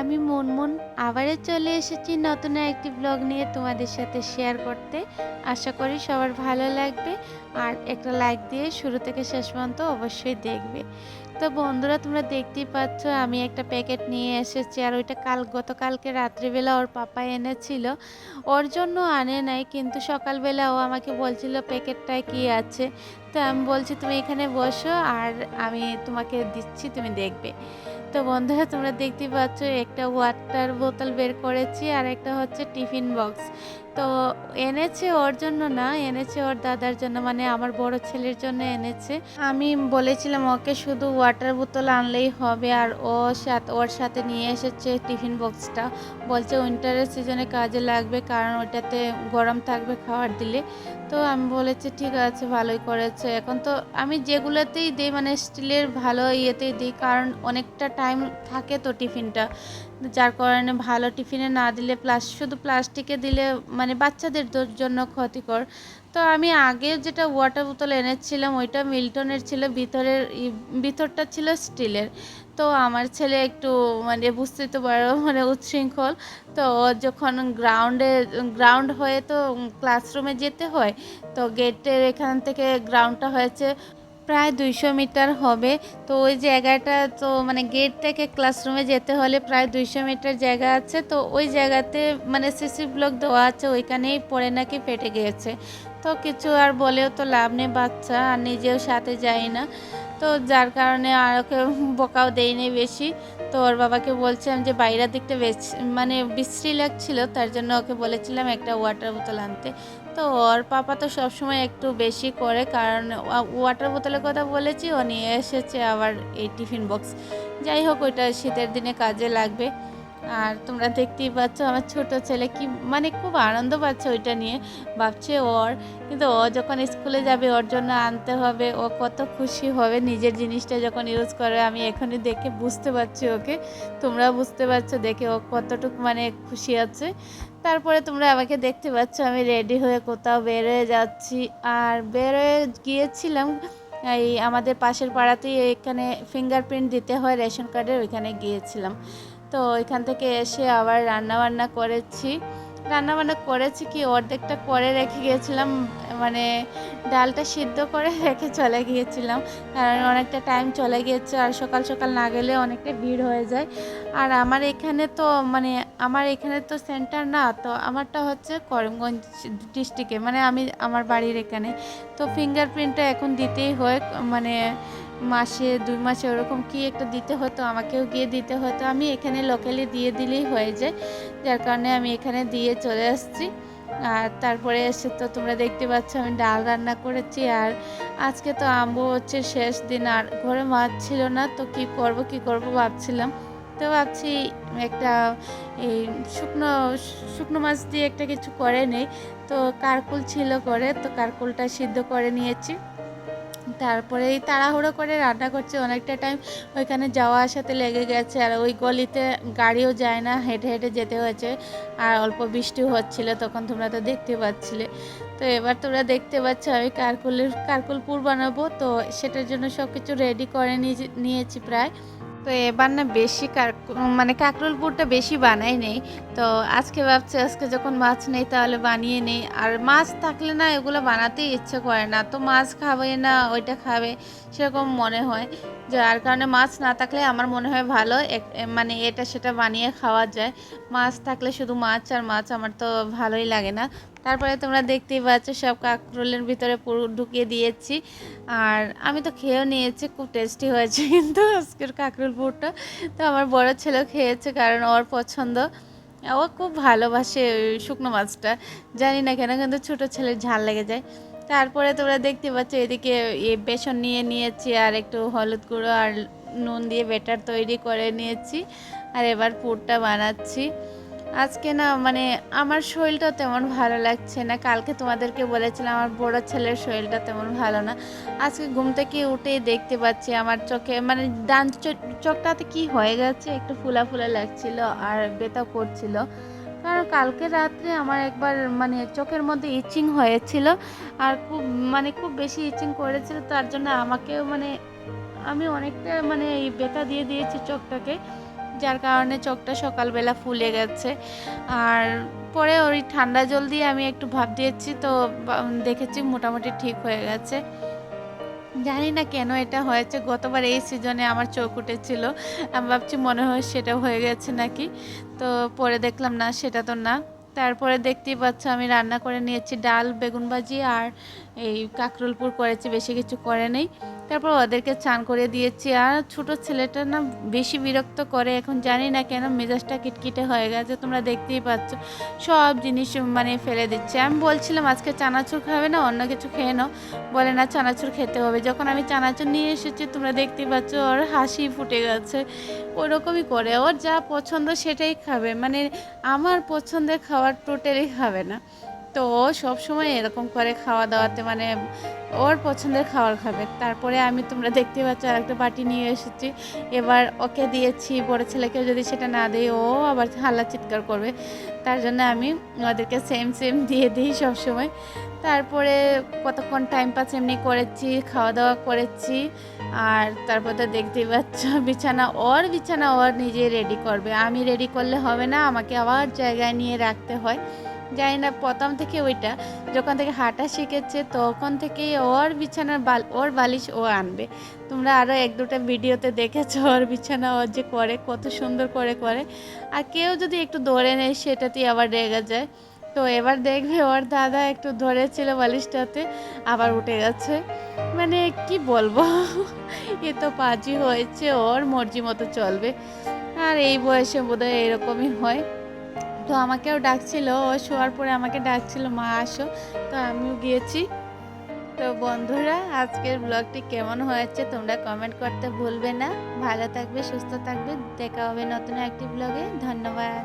আমি মুনমুন আবারও চলে এসেছি নতুন একটি ব্লগ নিয়ে তোমাদের সাথে শেয়ার করতে। আশা করি সবার ভালো লাগবে। আর একটা লাইক দিয়ে শুরু থেকে শেষ পর্যন্ত অবশ্যই দেখবে। তো বন্ধুরা, তোমরা দেখতেই পাচ্ছ, আমি একটা প্যাকেট নিয়ে এসেছি আর ওইটা কাল, গতকালকে রাত্রিবেলা ওর পাপা এনেছিল। ওর জন্য আনে নাই, কিন্তু সকালবেলা ও আমাকে বলছিল প্যাকেটটায় কি আছে? তো আমি বলছি, তুমি এখানে বসো আর আমি তোমাকে দিচ্ছি, তুমি দেখবে। তো বন্ধুরা, তোমরা দেখতে পাচ্ছ, একটা ওয়াটার বোতল বের করেছি আর একটা হচ্ছে টিফিন বক্স তো এনেছে ওর জন্য না, এনেছে ওর দাদার জন্য মানে আমার বড় ছেলের জন্য এনেছে। আমি বলেছিলাম ওকে শুধু ওয়াটার বোতল আনলেই হবে আর ও সাথে, ওর সাথে নিয়ে এসেছে টিফিন বক্সটা বলছে উইন্টারের সিজনে কাজে লাগবে, কারণ ওটাতে গরম থাকবে খাবার দিলে। তো আমি বলেছি, ঠিক আছে, ভালোই করেছে। এখন তো আমি যেগুলোতেই দিই মানে স্টিলের ভালো ইয়েতেই দিই, কারণ অনেকটা টাইম থাকে তো টিফিনটা। যার কারণে ভালো টিফিনে না দিলে প্লাস শুধু প্লাস্টিকে দিলে মানে বাচ্চাদের জন্য ক্ষতিকর। তো আমি আগে যেটা ওয়াটার বোতল এনেছিলাম ওইটা মিল্টনের ছিল, ভিতরের ভিতরটা ছিল স্টিলের। তো আমার ছেলে একটু মানে বুঝতে তো পারো মানে উচ্ছৃঙ্খল। তো যখন গ্রাউন্ডে গ্রাউন্ড হয়ে তো ক্লাসরুমে যেতে হয়, তো গেটের এখান থেকে গ্রাউন্ডটা হয়েছে। প্রায় দুইশো মিটার হবে। তো ওই জায়গাটা, তো মানে গেট থেকে ক্লাসরুমে যেতে হলে প্রায় দুইশো মিটার জায়গা আছে। তো ওই জায়গাতে মানে সিসি ব্লক দেওয়া আছে, ওইখানেই পড়ে নাকি ফেটে গিয়েছে। তো কিছু আর বলেও তো লাভ নেই বাচ্চা, আর নিজেও সাথে যাই না। তো যার কারণে আর ওকে বকাও দেয়নি বেশি। তো ওর বাবাকে বলছিলাম যে বাইরের দিকটা বেশ মানে বিশ্রী লাগছিল, তার জন্য ওকে বলেছিলাম একটা ওয়াটার বোতল আনতে। তো ওর পাপা তো সবসময় একটু বেশি করে, কারণ ওয়াটার বোতলের কথা বলেছি, ও নিয়ে এসেছে আবার এই টিফিন বক্স যাই হোক, ওইটা শীতের দিনে কাজে লাগবে। আর তোমরা দেখতেই পাচ্ছ আমার ছোট ছেলে কি মানে খুব আনন্দ পাচ্ছে ওইটা নিয়ে। ভাবছে ওর, কিন্তু ও যখন স্কুলে যাবে ওর জন্য আনতে হবে, ও কত খুশি হবে নিজের জিনিসটা যখন ইউজ করে। আমি এখনই দেখে বুঝতে পারছি ওকে তোমরা বুঝতে পারছ দেখে ও কতটুকু মানে খুশি আছে। তারপরে তোমরা আমাকে দেখতে পাচ্ছ আমি রেডি হয়ে কোথাও বেরোয় যাচ্ছি। আর বেরোয় গিয়েছিলাম, এই আমাদের পাশের পাড়াতেই এখানে ফিঙ্গারপ্রিন্ট দিতে হয় রেশন কার্ডের ওইখানে গিয়েছিলাম। তো ওইখান থেকে এসে আবার রান্না বান্না করেছি। রান্না বান্না করেছি কি অর্ধেকটা করে রেখে গিয়েছিলাম মানে ডালটা সিদ্ধ করে রেখে চলে গিয়েছিলাম। কারণ অনেকটা টাইম চলে গিয়েছে আর সকাল সকাল না গেলে অনেকটা ভিড় হয়ে যায়। আর আমার এখানে তো মানে আমার এখানে তো সেন্টার না, তো আমারটা হচ্ছে করিমগঞ্জ ডিস্ট্রিক্টে মানে আমি, আমার বাড়ির এখানে। তো ফিঙ্গারপ্রিন্টটা এখন দিতেই হয় মানে মাসে, দুই মাসে ওরকম কি একটা দিতে হতো, আমাকেও গিয়ে দিতে হতো। আমি এখানে লোকালি দিয়ে দিলেই হয়ে যায়। যার কারণে আমি এখানে দিয়ে চলে আসছি। আর তারপরে এসে তো তোমরা দেখতে পাচ্ছ, আমি ডাল রান্না করেছি। আর আজকে তো আম্বু হচ্ছে শেষ দিন, আর ঘরে মাছ ছিল না, তো কি করব কি করব ভাবছিলাম। তো ভাবছি একটা এই শুকনো শুকনো মাছ দিয়ে একটা কিছু করে নেই। তো কারকুল ছিল করে তো কারকুলটা সিদ্ধ করে নিয়েছি। তারপরে এই তাড়াহুড়ো করে রান্না করছে অনেকটা টাইম ওইখানে যাওয়া আসাতে লেগে গেছে আর ওই গলিতে গাড়িও যায় না, হেঁটে হেঁটে যেতে হয়েছে। আর অল্প বৃষ্টিও হচ্ছিল, তখন তোমরা তো দেখতে পাচ্ছিলে। তো এবার তোমরা দেখতে পাচ্ছ, আমি কারকুলের, কারকুল পুর বানাবো তো সেটার জন্য সব কিছু রেডি করে নিয়ে- নিয়েছি প্রায়। তো এবার না বেশি মানে কাকরুল পুরটা বেশি বানাই নেই। তো আজকে ভাবছি, আজকে যখন মাছ নেই তাহলে বানিয়ে নেই। আর মাছ থাকলে না এগুলো বানাতেই ইচ্ছে করে না। তো মাছ খাবে না, ওইটা খাবে, সেরকম মনে হয়। যার কারণে মাছ না থাকলে আমার মনে হয় ভালো মানে এটা সেটা বানিয়ে খাওয়া যায়। মাছ থাকলে শুধু মাছ আর মাছ আমার তো ভালোই লাগে না। তারপরে তোমরা দেখতেই পাচ্ছ সব কাকরোলের ভিতরে পুরো ঢুকিয়ে দিয়েছি। আর আমি তো খেয়েও নিয়েছি, খুব টেস্টি হয়েছে কিন্তু আজকের কাকরোল পুরটা। তো আমার বড় ছেলেও খেয়েছে কারণ ওর পছন্দ। ও খুব ভালোবাসে শুকনো মাছটা। জানি না কেন কিন্তু ছোটো ছেলের ঝাল লেগে যায়। তারপরে তোমরা দেখতে পাচ্ছ এদিকে বেসন নিয়ে নিয়েছি আর একটু হলুদ গুঁড়ো আর নুন দিয়ে বেটার তৈরি করে নিয়েছি। আর এবার পুরটা বানাচ্ছি। আজকে না মানে আমার শরীরটা তেমন ভালো লাগছে না। কালকে তোমাদেরকে বলেছিলাম, আমার বড় ছেলের শরীরটা তেমন ভালো না। আজকে ঘুম থেকে উঠেই দেখতে পাচ্ছি আমার চোখে মানে ডান চোখটাতে কি হয়ে গেছে, একটু ফুলা ফুলা লাগছিল আর ব্যথা করছিল। কারণ কালকে রাত্রে আমার একবার মানে চোখের মধ্যে ইচিং হয়েছিল আর খুব মানে খুব বেশি ইচিং করেছিল, তার জন্য আমাকেও মানে আমি অনেকটা মানে ব্যথা দিয়ে দিয়েছি চোখটাকে। যার কারণে চোখটা সকালবেলা ফুলে গেছে। আর পরে ওই ঠান্ডা জল দিয়ে আমি একটু ভাব দিয়েছি, তো দেখেছি মোটামুটি ঠিক হয়ে গেছে। জানি না কেন এটা হয়েছে, গতবার এই সিজনে আমার চোখ উঠেছিল। আমি ভাবছি মনে হয় সেটা হয়ে গেছে নাকি, তো পরে দেখলাম না, সেটা তো না। তারপরে দেখতেই পাচ্ছ আমি রান্না করে নিয়েছি ডাল, বেগুন ভাজি আর এই কাকরুলপুর করেছে, বেশি কিছু করে নেই। তারপর ওদেরকে চান করে দিয়েছি। আর ছোট ছেলেটা না বেশি বিরক্ত করে, এখন জানি না কেন মেজাজটা কিটকিটে হয়ে গেছে, তোমরা দেখতেই পাচ্ছ। সব জিনিস মানে ফেলে দিচ্ছে। আমি বলছিলাম, আজকে চানাচুর খাবে না, অন্য কিছু খেয়ে নাও। বলে, না, চানাচুর খেতে হবে। যখন আমি চানাচুর নিয়ে এসেছি, তোমরা দেখতেই পাচ্ছ, ওর হাসি ফুটে গেছে। ওরকমই করে, ওর যা পছন্দ সেটাই খাবে। মানে আমার পছন্দের খাবার টোটালি খাবে না। তো ও সবসময় এরকম করে খাওয়া দাওয়াতে মানে ওর পছন্দের খাবার খাবে। তারপরে আমি তোমরা দেখতে পাচ্ছ আর একটা বাটি নিয়ে এসেছি। এবার ওকে দিয়েছি, বড় ছেলেকে যদি সেটা না দেয়, ও আবার হাল্লা চিৎকার করবে। তার জন্য আমি ওদেরকে সেম সেম দিয়ে দিই সবসময়। তারপরে কতক্ষণ টাইম পাস এমনি করেছি খাওয়া দাওয়া করেছি। আর তারপর তো দেখতেই পাচ্ছ বিছানা, ওর বিছানা ওর নিজে রেডি করবে। আমি রেডি করলে হবে না, আমাকে আবার জায়গায় নিয়ে রাখতে হয়। জানি না, প্রথম থেকে ওইটা। যখন থেকে হাঁটা শিখেছে, তখন থেকেই ওর বিছানার বাল ওর বালিশ ও আনবে। তোমরা আরও এক দুটো ভিডিওতে দেখেছ ওর বিছানা ওর যে করে, কত সুন্দর করে করে। আর কেউ যদি একটু ধরে নেয়, সেটাতেই আবার রেগে যায়। তো এবার দেখবে ওর দাদা একটু ধরেছিল বালিশটাতে, আবার উঠে গেছে। মানে কি বলব? এ তো পাজি হয়েছে, ওর মর্জি মতো চলবে। আর এই বয়সে বোধহয় এরকমই হয়। তো আমাকেও ডাকছিল, ও শোয়ার পরে আমাকে ডাকছিল, মা, আসো। তো আমিও গিয়েছি। তো বন্ধুরা, আজকের ব্লগটি কেমন হয়েছে তোমরা কমেন্ট করতে ভুলবে না। ভালো থাকবে, সুস্থ থাকবে। দেখা হবে নতুন একটি ব্লগে ধন্যবাদ।